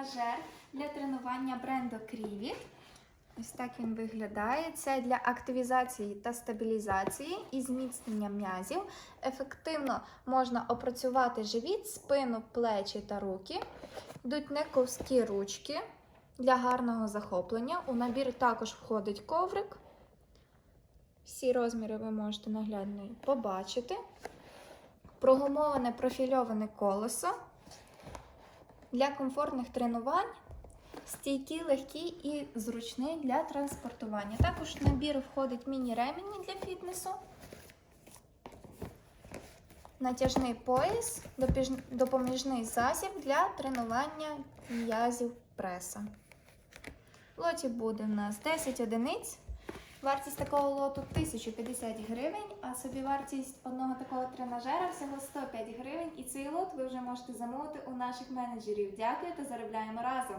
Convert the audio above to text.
тренажер для тренування бренду Крівіт. Ось так він виглядає. Це для активізації та стабілізації і зміцнення м'язів. Ефективно можна опрацювати живіт, спину, плечі та руки. Йдуть не ковські ручки для гарного захоплення. У набір також входить коврик. Всі розміри ви можете наглядно побачити. Прогумоване профільоване колесо для комфортних тренувань. Стійкий, легкий і зручний для транспортування. Також в набір входить міні-ремені для фітнесу, натяжний пояс, допоміжний засіб для тренування м'язів преса. В лоті буде у нас 10 одиниць. Вартість такого лоту 1050 гривень, а собівартість одного такого тренажера всього 105 гривень. І цей лот ви вже можете замовити у наших менеджерів. Дякую та заробляємо разом!